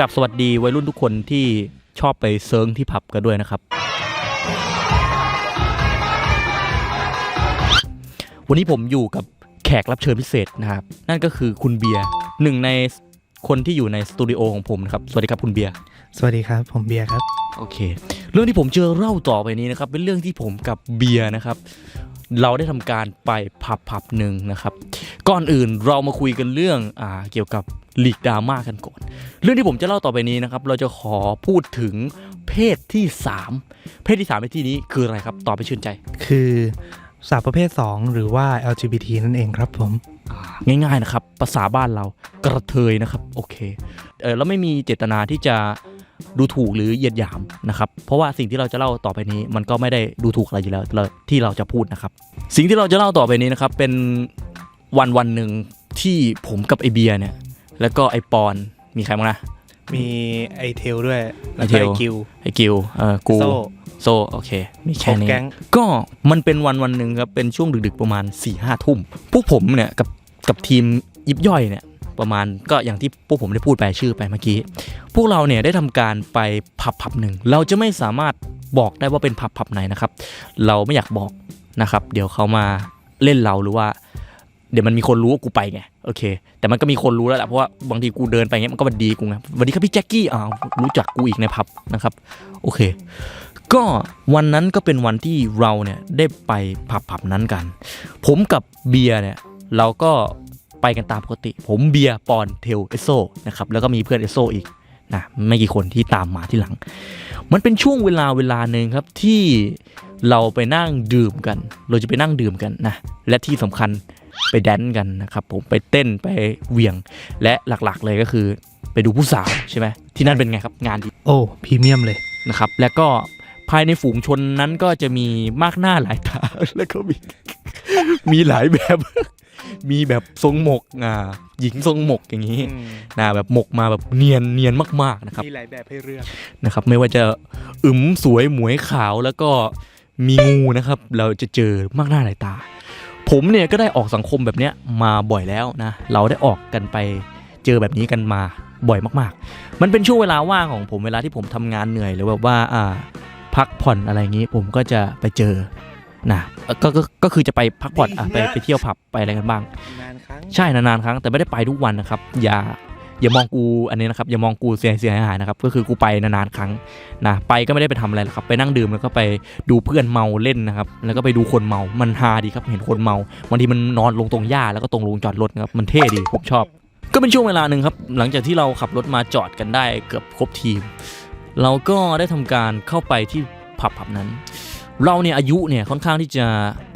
กับสวัสดีวัยรุ่นทุกคนที่ชอบไปเซิร์งที่ผับกันด้วยนะครับ วันนี้ผมอยู่กับแขกรับเชิญพิเศษนะครับ นั่นก็คือคุณเบียร์หนึ่งในคนที่อยู่ในสตูดิโอของผมนะครับ สวัสดีครับคุณเบียร์ สวัสดีครับ ผมเบียร์ครับ โอเค เรื่องที่ผมเจอเล่าต่อไปนี้นะครับ เป็นเรื่องที่ผมกับเบียร์นะครับ เราได้ทำการไปผับผับหนึ่งนะครับ ก่อนอื่นเรามาคุยกันเรื่องอ่าเกี่ยวกับลีกดราม่ากันก่อน เรื่องที่ผมจะเล่าต่อไปนี้นะครับ เราจะขอพูดถึงเพศที่ 3 เพศที่ 3 ในที่นี้คืออะไรครับตอบไปชื่นใจ คือสาวประเภท 2 หรือว่า LGBT นั่นเองครับผมง่ายๆนะครับภาษาบ้านเรากระเทยนะครับ โอเคเออแล้วไม่มีเจตนาที่จะ ดูถูกหรือเหยียดหยามนะครับเพราะว่าสิ่งที่เราจะเล่าต่อไปนี้ มันก็ไม่ได้ดูถูกอะไรอยู่แล้วเราที่เราจะพูดนะครับ สิ่งที่เราจะเล่าต่อไปนี้นะครับเป็นวันวันหนึ่งที่ผมกับไอเบียร์เนี่ยแล้วก็ไอปอนมีใครบ้างนะมีไอเทลด้วยไอแล้วเทก็ลไอกิวไอกิวเออกูโซ่โซโอเค มีครแค่บนี้แก๊งก็มันเป็นวันวันหนึ่งครับ เป็นช่วงดึกๆประมาณ4ี่ห้าทุ่ม พวกผมเนี่ย กับกับทีมยิบย่อยเนี่ย ประมาณก็อย่างที่พวกผมได้พูดไปชื่อไปเมื่อกี้ พวกเราเนี่ยได้ทำการไปผับผับหนึ่ง เราจะไม่สามารถบอกได้ว่าเป็นผับผับไหนนะครับ เราไม่อยากบอกนะครับ เดี๋ยวเขามาเล่นเราหรือว่า เดี๋ยวมันมีคนรู้ว่ากูไปไงโอเค แต่มันก็มีคนรู้แล้วแหละเพราะว่าบางทีกูเดินไปเงี้ยมันก็บันดีกูไงวัสดีครับพี่แจ็คกี้อ้าวรู้จักกูอีกในผับนะครับโอเคก็วันนั้นก็เป็นวันที่เราเนี่ยได้ไปผับผับนั้นกัน ผมกับเบียร์เนี่ยเราก็ ไปกันตามปกติ ผมเบียร์ปอนเทลเอสโซนะครับแล้วก็มีเพื่อนเอสโซอีกนะไม่กี่คนที่ตามมาที่หลัง มันเป็นช่วงเวลาเวลาหนึ่งครับที่เราไปนั่งดื่มกัน เราจะไปนั่งดื่มกันนะและที่สำคัญไปแดนซ์กันนะครับผมไปเต้นไปเหวี่ยงและหลักๆเลยก็คือไปดูผู้สาวใช่ไหมที่นั่นเป็นไงครับงานดีโอ้พรีเมียมเลยนะครับแล้วก็ภายในฝูงชนนั้นก็จะมีมากหน้าหลายตาแล้วก็มี มีหลายแบบ มีแบบทรงหมกอ่าหญิงทรงหมกอย่างนี้นะแบบหมกมาแบบเนียนเนียนมากๆนะครับมีหลายแบบให้เลือกนะครับ ไม่ว่าจะอึมสวยหมวยขาวแล้วก็มีงูนะครับ เราจะเจอมากหน้าหลายตา ผมเนี่ยก็ได้ออกสังคมแบบเนี้ยมาบ่อยแล้วนะ เราได้ออกกันไปเจอแบบนี้กันมาบ่อยมาก ๆ มันเป็นช่วงเวลาว่างของผมเวลาที่ผมทำงานเหนื่อยหรือแบบว่าอ่าพักผ่อนอะไรอย่างนี้ผมก็จะไปเจอ นะก็ก็ก็คือจะไปพักผ่อนอะไปไปเที่ยวผับไปอะไรกันบ้าง นานครั้งใช่นานๆครั้งแต่ไม่ได้ไปทุกวันนะครับ อย่าอย่ามองกูอันนี้นะครับอย่ามองกูเสียเสียหายๆนะครับก็คือกูไปนานๆครั้งนะไปก็ไม่ได้ไปทำอะไรหรอกครับ ไปนั่งดื่มแล้วก็ไปดูเพื่อนเมาเล่นนะครับ แล้วก็ไปดูคนเมามันฮาดีครับเห็นคนเมาบางทีมันนอนลงตรงหญ้าแล้วก็ตรงลงจอดรถนะครับมันเท่ดีผมชอบ ก็เป็นช่วงเวลาหนึ่งครับ หลังจากที่เราขับรถมาจอดกันได้เกือบครบทีม เราก็ได้ทำการเข้าไปที่ผับผับนั้น เราเนี่ยอายุเนี่ยค่อนข้างที่จะ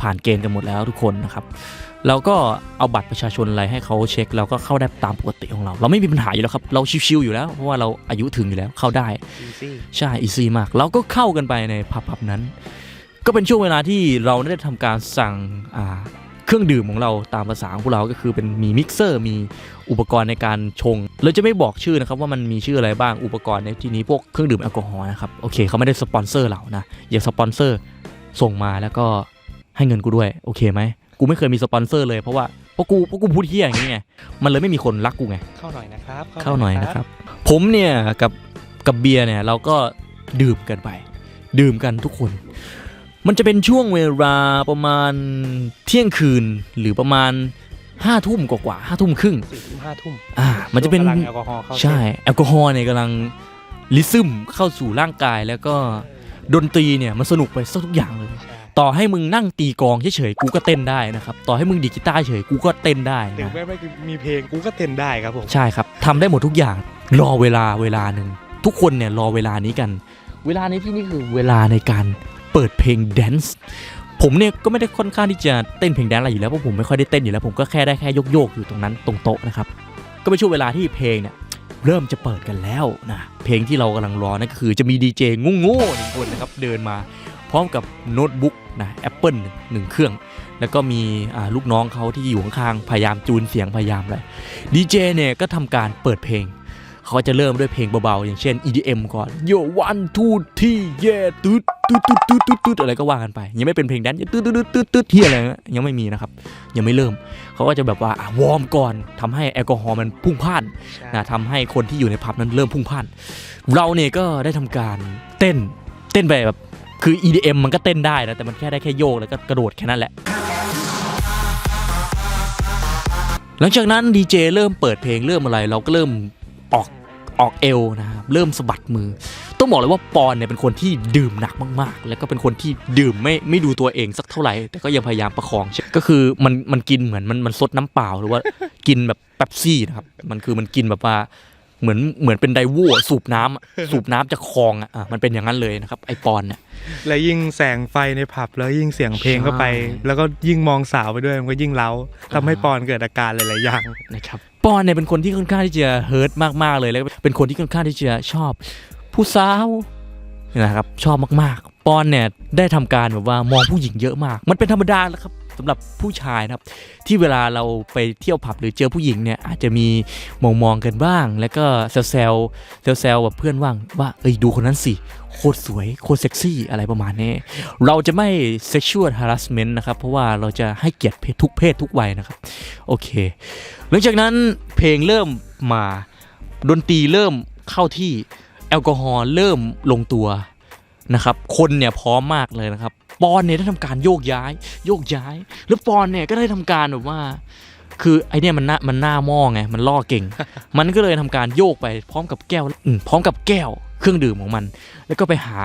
ผ่านเกณฑ์กันหมดแล้วทุกคนนะครับเราก็เอาบัตรประชาชนอะไรให้เขาเช็คเราก็เข้าได้ตามปกติของเรา เราไม่มีปัญหาอยู่แล้วครับ เราชิวๆอยู่แล้ว เพราะว่าเราอายุถึงอยู่แล้วเข้าได้อีซี่ใช่อีซี่มาก เราก็เข้ากันไปในผับผับนั้น ก็เป็นช่วงเวลาที่เราได้ทำการสั่งอ่า เครื่องดื่มของเราตามภาษาของพวกเราก็คือเป็นมีมิกเซอร์มีอุปกรณ์ในการชงเราจะไม่บอกชื่อนะครับว่ามันมีชื่ออะไรบ้างอุปกรณ์ในที่นี้พวกเครื่องดื่มแอลกอฮอล์นะครับโอเคเขาไม่ได้สปอนเซอร์เรานะอย่าสปอนเซอร์ส่งมาแล้วก็ให้เงินกูด้วยโอเคไหมกูไม่เคยมีสปอนเซอร์เลยเพราะว่าเพราะกูเพราะกูพูดเที่ยอย่างนี้ไง มันเลยไม่มีคนรักกูไง เข้าหน่อยนะครับ เข้าหน่อยนะครับ ผมเนี่ยกับกับเบียร์เนี่ยเราก็ดื่มกันไป ดื่มกันทุกคน มันจะเป็นช่วงเวลาประมาณเที่ยงคืนหรือประมาณห้าทุ่มกว่าๆห้าทุ่มครึ่งสี่ทุ่มห้าทุ่มอ่า มันจะเป็นช่วงกำลังแอลกอฮอล์เข้าใช่ แอลกอฮอล์เนี่ยกำลังลิซึมเข้าสู่ร่างกายแล้วก็ดนตรีเนี่ยมันสนุกไปซะทุกอย่างเลย ใช่ต่อให้มึงนั่งตีกลองเฉยๆกูก็เต้นได้นะครับ ต่อให้มึงดีดกีตาร์เฉยกูก็เต้นได้หรือนะไม่ไม่มีเพลงกูก็เต้นได้ครับผมใช่ครับทำได้หมดทุกอย่าง รอเวลาเวลาหนึ่งทุกคนเนี่ยรอเวลานี้กัน เวลาในที่นี่คือเวลาในการ เปิดเพลงแดนซ์ผมเนี่ยก็ไม่ได้ค่อนข้างที่จะเต้นเพลงแดนซ์อะไรอยู่แล้วเพราะผมไม่ค่อยได้เต้นอยู่แล้ว ผมก็แค่ได้แค่โยกโยกๆอยู่ตรงนั้นตรงโต๊ะนะครับก็เป็นช่วงเวลาที่เพลงเนี่ยเริ่มจะเปิดกันแล้วนะเพลงที่เรากำลังรอนั่นก็คือจะมีดีเจงูงๆหนึ่งคนนะครับเดินมาพร้อมกับโน้ตบุ๊กนะแอปเปิลหนึ่งเครื่อง แล้วก็มีลูกน้องเขาที่อยู่ข้างๆพยายามจูนเสียงพยายามอะไรดีเจเนี่ยก็ทำการเปิดเพลง เขาก็จะเริ่มด้วยเพลงเบาๆ อย่างเช่น EDM ก่อน Yo one two three yeah ตืดตืดตืดตืดตืดตืดอะไรก็ว่ากันไป ยังไม่เป็นเพลงแดนซ์ตืดตืดตืดตืดตืดที่อะไรนะยังไม่มีนะครับ ยังไม่เริ่ม เขาก็จะแบบว่าอะวอร์มก่อนทำให้แอลกอฮอล์มันพุ่งพล่านนะทำให้คนที่อยู่ในผับนั้นเริ่มพุ่งพล่าน เราเนี่ยก็ได้ทำการเต้นเต้นไปแบบคือ EDM มันก็เต้นได้นะแต่มันแค่ได้แค่โยกแล้วก็กระโดดแค่นั้นแหละหลังจากนั้นดีเจเริ่มเปิดเพลงเริ่มอะไรเราก็เริ่ม ออกออกเอวนะครับเริ่มสะบัดมือ ต้องบอกเลยว่าปอนเนี่ยเป็นคนที่ดื่มหนักมากๆ แล้วก็เป็นคนที่ดื่มไม่ไม่ดูตัวเองสักเท่าไหร่ แต่ก็ยังพยายามประคองก็คือมันมันกินเหมือนมันมันซดน้ำเปล่าหรือว่ากินแบบเป๊ปซี่นะครับมันคือมันกินแบบว่าเหมือนเหมือนเป็นไดโวอะสูบน้ำอะสูบน้ำจากคลองอะอะมันเป็นอย่างนั้นเลยนะครับไอปอนเนี่ยและยิ่งแสงไฟในผับแล้วยิ่งเสียงเพลงเข้าไปใช่แล้วก็ยิ่งมองสาวไปด้วยมันก็ยิ่งเล้าทำให้ปอนเกิดอาการหลายๆอย่างนะครับ ปอนเนี่ยเป็นคนที่ค่อนข้างที่จะเฮิร์ตมากๆเลยแล้วก็เป็นคนที่ค่อนข้างที่จะชอบ ผู้สาวนะครับชอบมากๆ ปอนเนี่ยได้ทำการแบบว่ามองผู้หญิงเยอะมาก มันเป็นธรรมดาแล้วครับ สำหรับผู้ชายนะครับที่เวลาเราไปเที่ยวผับหรือเจอผู้หญิงเนี่ยอาจจะมีมองมองกันบ้าง แล้วก็แซวแซวแซวแซวแบบเพื่อนว่างว่าเอ้ยดูคนนั้นสิโคตรสวยโคตรเซ็กซี่อะไรประมาณนี้ เราจะไม่ sexual harassment นะครับ เพราะว่าเราจะให้เกียรติเพศทุกเพศทุกวัยนะครับ โอเค หลังจากนั้นเพลงเริ่มมาดนตรีเริ่มเข้าที่แอลกอฮอล์เริ่มลงตัว นะครับคนเนี่ยพร้อมมากเลยนะครับปอนเนี่ยได้ทำการโยกย้าย โยกย้าย แล้วปอนเนี่ยก็ได้ทำการแบบว่า คือไอเนี่ยมันหน้ามันหน้าหม้อไงมันล่อเก่ง มันก็เลยทำการโยกไปพร้อมกับแก้วอืมพร้อมกับแก้วเครื่องดื่มของมัน แล้วก็ไปหา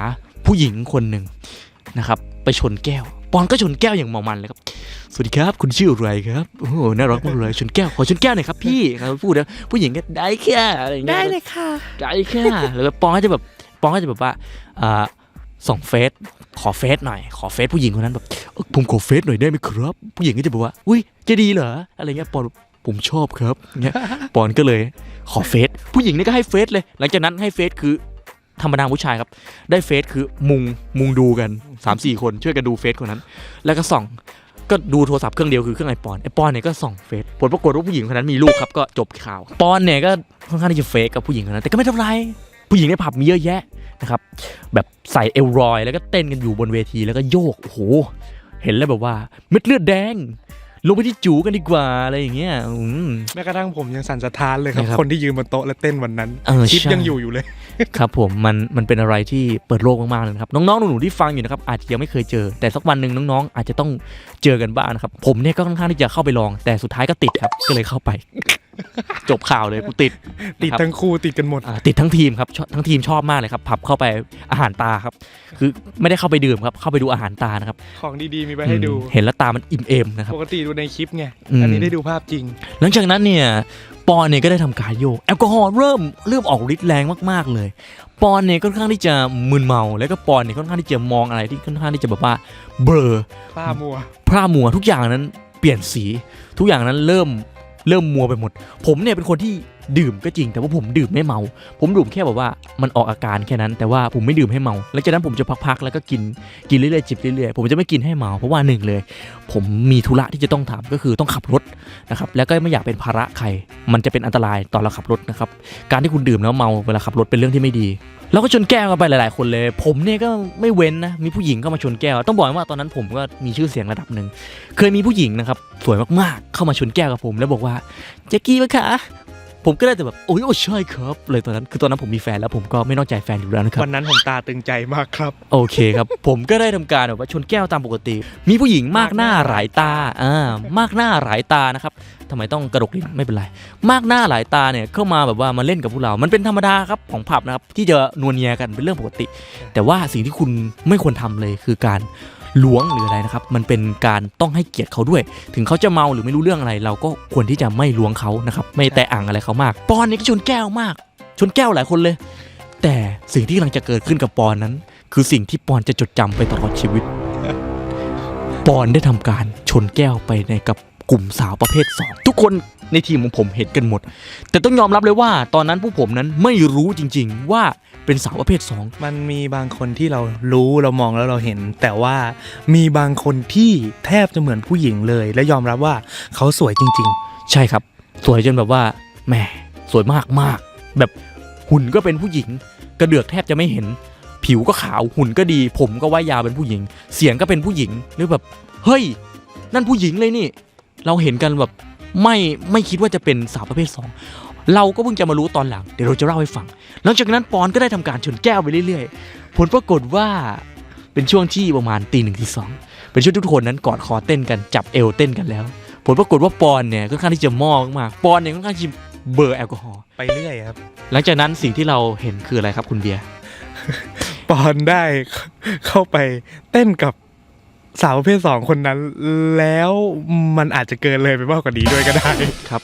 ผู้หญิงคนหนึ่งนะครับไปชนแก้วปอนก็ชนแก้วอย่างเมามันเลยครับ สวัสดีครับ คุณชื่ออะไรครับ โอ้โห น่ารักมากเลยชนแก้ว ขอชนแก้วหน่อยครับพี่เขาพูดนะผู้หญิงก็ได้แค่อะไรอย่างเงี้ย ได้เลยค่ะ ได้แค่แล้วก็ปอนก็จะแบบ ปอนก็จะแบบว่าอ่า ส่องเฟซขอเฟซหน่อย ขอเฟซผู้หญิงคนนั้นแบบผมขอเฟซหน่อยได้ไหมครับ ผู้หญิงก็จะบอกว่า อุ้ยจะดีเหรออะไรเงี้ยปอนผมชอบครับเงี้ยปอนก็เลย ขอเฟซผู้หญิงนี่ก็ให้เฟซเลย หลังจากนั้นให้เฟซคือธรรมดาผู้ชายครับ ได้เฟซคือมุงมุงดูกัน3ามสี่คนช่วยกันดูเฟซคนนั้น แล้วก็ส่องก็ดูโทรศัพท์เครื่องเดียวคือเครื่องไอปอนไอปอนเนี่ยก็ส่องเฟซผลปรากฏว่าผู้หญิงคนนั้นมีลูกครับก็จบข่าวปอนเนี่ยก็ค่อนข้างที่จะเฟกกับผู้หญิงคนนั้นแต่ก็ไม่เท่าไร ผู้หญิงในผับมีเยอะแยะนะครับแบบใส่เอลรอยแล้วก็เต้นกันอยู่บนเวทีแล้วก็โยกโอ้โหเห็นแล้วแบบว่าเม็ดเลือดแดงลงไปที่จูกันดีกว่าอะไรอย่างเงี้ยอืมแม้กระทั่งผมยังสั่นสะท้านเลยครับนะครับคนที่ยืนบนโต๊ะและเต้นวันนั้นเออคลิปใช่ยังอยู่อยู่เลย ครับผมมันมันเป็นอะไรที่เปิดโลกมากๆเลยนะครับ น้องๆหนูๆที่ฟังอยู่นะครับอาจจะยังไม่เคยเจอ แต่สักวันหนึ่งน้องๆ อาจจะต้องเจอกันบ้างนะครับ ผมเนี่ยก็ค่อนข้างที่จะเข้าไปลอง แต่สุดท้ายก็ติดครับก็เลยเข้าไป จบข่าวเลยกูติดติดนะครับทั้งคู่ติดกันหมดอ่าติดทั้งทีมครับชอบทั้งทีมชอบมากเลยครับผับเข้าไปอาหารตาครับ คือไม่ได้เข้าไปดื่มครับ เข้าไปดูอาหารตานะครับ ของดีๆมีไว้ให้ดูอืมเห็นแล้วตามันอิ่มเอมนะครับปกติดูในคลิปไงอืมอันนี้ได้ดูภาพจริง หลังจากนั้นเนี่ยปอนเนี่ยก็ได้ทำการโยกแอลกอฮอล์เริ่มเริ่มออกฤทธิ์แรงมากๆเลย ปอนเนี่ยค่อนข้างที่จะมึนเมา แล้วก็ปอนเนี่ยค่อนข้างที่จะมองอะไรที่ค่อนข้างที่จะแบบว่าเบลอป้ามัวพร่ามัวทุกอย่างนั้นเปลี่ยนสีทุกอย่างนั้นเริ่ม เริ่มมัวไปหมด ผมเนี่ยเป็นคนที่ดื่มก็จริง แต่ว่าผมดื่มไม่เมา ผมดื่มแค่แบบว่ามันออกอาการแค่นั้น แต่ว่าผมไม่ดื่มให้เมา หลังจากนั้นผมจะพักๆแล้วก็กินกินเรื่อยๆจิบเรื่อยๆผมจะไม่กินให้เมาเพราะว่าหนึ่งเลย ผมมีธุระที่จะต้องทำก็คือต้องขับรถนะครับแล้วก็ไม่อยากเป็นภาระใคร มันจะเป็นอันตรายตอนเราขับรถนะครับการที่คุณดื่มแล้วเมาเวลาขับรถเป็นเรื่องที่ไม่ดี แล้วก็ชนแก้วกันไปหลาย ๆ คนเลย ผมเนี่ยก็ไม่เว้นนะ มีผู้หญิงเข้ามาชนแก้ว ต้องบอกว่าตอนนั้นผมก็มีชื่อเสียงระดับหนึ่ง เคยมีผู้หญิงนะครับ สวยมาก ๆ เข้ามาชนแก้วกับผม แล้วบอกว่าแจ็คกี้ปะคะ ผมก็ได้แต่แบบโอ้ยโอ้ใช่ครับ เลยตอนนั้นคือตอนนั้นผมมีแฟนแล้วผมก็ไม่นอกใจแฟนอยู่แล้วนะครับ วันนั้นผมตาตึงใจมากครับ โอเคครับ ผมก็ได้ทำการแบบว่าชนแก้วตามปกติ มีผู้หญิงมากหน้าหลายตาอ่ามากหน้าหลายตานะครับทำไมต้องกระดกลิ้นไม่เป็นไร มากหน้าหลายตาเนี่ยเข้ามาแบบว่ามาเล่นกับพวกเรา มันเป็นธรรมดาครับของผับนะครับที่จะนวลเนียกันเป็นเรื่องปกติ แต่ว่าสิ่งที่คุณไม่ควรทำเลยคือการ ล้วงหรืออะไรนะครับ มันเป็นการต้องให้เกียรติเขาด้วย ถึงเขาจะเมาหรือไม่รู้เรื่องอะไร เราก็ควรที่จะไม่ล้วงเขานะครับ ไม่แตะอ่างอะไรเขามาก ปอนนี่ก็ชนแก้วมาก ชนแก้วหลายคนเลย แต่สิ่งที่กำลังจะเกิดขึ้นกับปอนนั้น คือสิ่งที่ปอนจะจดจำไปตลอดชีวิต ปอนได้ทำการชนแก้วไปในกับ กลุ่มสาวประเภท 2 ทุกคนในทีมของผมเห็นกันหมด แต่ต้องยอมรับเลยว่า ตอนนั้นผู้ผมนั้นไม่รู้จริง ๆ ว่าเป็นสาวประเภท 2 มันมีบางคนที่เรารู้เรามองแล้วเราเห็น แต่ว่ามีบางคนที่แทบจะเหมือนผู้หญิงเลย และยอมรับว่าเขาสวยจริงใช่ครับ สวยจนแบบว่าแหมสวยมากมากแบบหุ่นก็เป็นผู้หญิง กระเดือกแทบจะไม่เห็น ผิวก็ขาวหุ่นก็ดี ผมก็ว่ายาวเป็นผู้หญิง เสียงก็เป็นผู้หญิงหรือแบบเฮ้ย นั่นผู้หญิงเลยนี่ เราเห็นกันแบบไม่ไม่คิดว่าจะเป็นสาวประเภทสองเราก็เพิ่งจะมารู้ตอนหลัง เดี๋ยวเราจะเล่าให้ฟัง หลังจากนั้นปอนก็ได้ทำการชนแก้วไปเรื่อยๆ ผลปรากฏว่าเป็นช่วงที่ประมาณตีหนึ่งที่สองเป็นช่วงที่ทุกคนนั้นกอดคอเต้นกันจับเอวเต้นกันแล้ว ผลปรากฏว่าปอนเนี่ยค่อนข้างที่จะมอกมากปอนเนี่ยค่อนข้างที่จะเบอร์แอลกอฮอล์ไปเรื่อยครับ หลังจากนั้นสิ่งที่เราเห็นคืออะไรครับคุณเบียร์ปอนได้เข้าไปเต้นกับ สาวประเภทสองคนนั้น แล้วมันอาจจะเกินเลยไปมากกว่านี้ด้วยก็ได้ครับ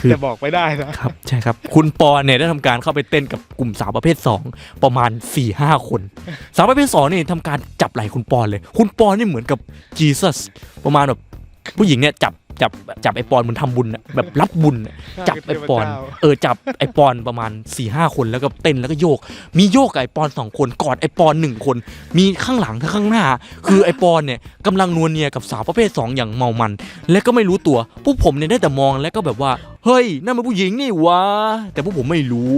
คือแต่บอกไม่ได้นะครับ ใช่ครับ คุณปอนเนี่ยได้ทำการเข้าไปเต้นกับกลุ่มสาวประเภท 2 ประมาณ4ี่ห้าคน สาวประเภท2นี่ทำการจับไหล่คุณปอนเลย คุณปอนนี่เหมือนกับจีซัสประมาณแบบผู้หญิงเนี่ยจับ จับจับไอปอนเหมือนทำบุญอะแบบรับบุญอะจับไอปอนเออจับไอปอนประมาณ4ี่ห้าคนแล้วก็เต้นแล้วก็โยก มีโยกกับไอปอนสองคนกอดไอปอนหนึ่งคน มีข้างหลังกับข้างหน้า คือไอปอนเนี่ยกำลังนวลเนียกับสาวประเภท2อย่างเมามัน และก็ไม่รู้ตัวพวกผมเนี่ยได้แต่มองแล้วก็แบบว่าเฮ้ยนั่นมันผู้หญิงนี่วะแต่พวกผมไม่รู้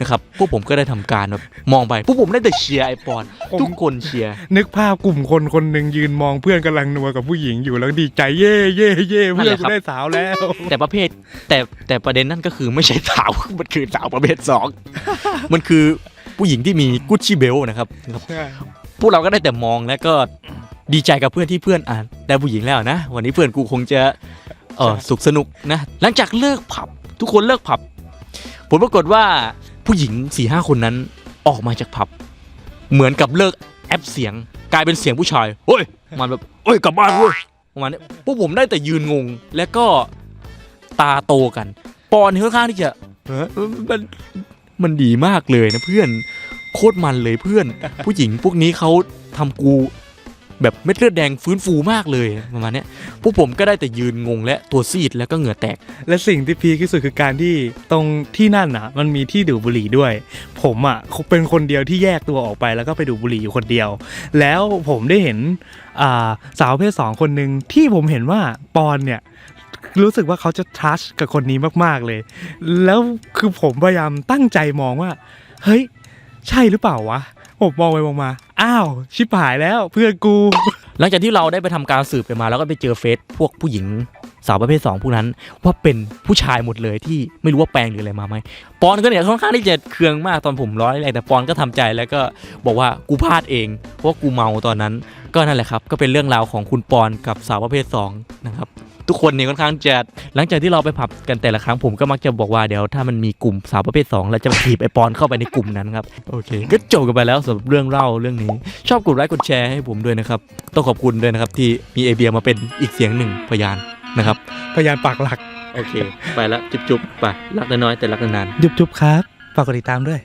นะครับพวกผมก็ได้ทำการแบบมองไปพวกผมได้แต่เชียร์ไอปอนทุกคนเชียร์นึกภาพกลุ่มคนคนหนึ่งยืนมองเพื่อนกำลังนัวกับผู้หญิงอยู่แล้วดีใจเย่เย่เย่เพื่อนกูได้สาวแล้ว แต่ประเภทแต่แต่ประเด็นนั่นก็คือไม่ใช่สาว มันคือสาวประเภทสอง มันคือผู้หญิงที่มีกุชชี่เบลนะครับนะครับพวกเราก็ได้แต่มองแล้วก็ดีใจกับเพื่อนที่เพื่อนอ่านได้ผู้หญิงแล้วนะ วันนี้เพื่อนกูคงจะเออสุขสนุกนะ หลังจากเลิกผับ ทุกคนเลิกผับ ผลปรากฏว่าผู้หญิงสี่ห้าคนนั้นออกมาจากผับ เหมือนกับเลิกแอปเสียงกลายเป็นเสียงผู้ชายเฮ้ยมันแบบเฮ้ยกลับบ้านเว้ย ประมาณนี้พวกผมได้แต่ยืนงง แล้วก็ตาโตกัน ปอนค่อนข้างที่จะเออมันมันดีมากเลยนะเพื่อนโคตรมันเลยเพื่อน ผู้หญิงพวกนี้เขาทำกู แบบเม็ดเลือดแดงฟื้นฟูมากเลยประมาณนี้พวกผมก็ได้แต่ยืนงงและตัวซีดแล้วก็เหงื่อแตก และสิ่งที่พีคที่สุดคือการที่ตรงที่นั่นอะ มันมีที่ดูดบุหรี่ด้วย ผมอะเป็นคนเดียวที่แยกตัวออกไปแล้วก็ไปดูดบุหรี่อยู่คนเดียว แล้วผมได้เห็นาสาวเพศสองคนหนึ่งที่ผมเห็นว่าปอนเนี่ยรู้สึกว่าเขาจะทัชกับคนนี้มากๆเลย แล้วคือผมพยายามตั้งใจมองว่า เฮ้ย ใช่หรือเปล่าวะ ผมมองไปมองมา อ้าว ชิบหายแล้วเพื่อนกู หลังจากที่เราได้ไปทำการสืบไปมา แล้วก็ไปเจอเฟซพวกผู้หญิงสาวประเภท2พวกนั้น ว่าเป็นผู้ชายหมดเลยที่ไม่รู้ว่าแปลงหรืออะไรมาไหมปอนก็เนี่ยค่อนข้างที่จะเคืองมากตอนผมร้อยอะไรแต่ปอนก็ทำใจแล้วก็บอกว่ากูพลาดเองเพราะกูเมาตอนนั้น ก็นั่นแหละครับ ก็เป็นเรื่องราวของคุณปอนกับสาวประเภท2นะครับ ทุกคนเนี่ยค่อนข้างจะหลังจากที่เราไปผับกันแต่ละครั้งผมก็มักจะบอกว่าเดี๋ยวถ้ามันมีกลุ่มสาวประเภท2เราจะไปถีบไอปอนเข้าไปในกลุ่มนั้นครับโอเค ก็จบกันไปแล้วสำหรับเรื่องเล่าเรื่องนี้ ชอบกดไลค์กดแชร์ให้ผมด้วยนะครับ ต้องขอบคุณด้วยนะครับที่มีเอเบียมาเป็นอีกเสียงหนึ่งพยานนะครับ พยานปากหลัก โอเค ไปแล้วจุ๊บๆไปรักน้อยๆแต่รักนานๆ จุบๆครับ ฝากกดติดตามด้วย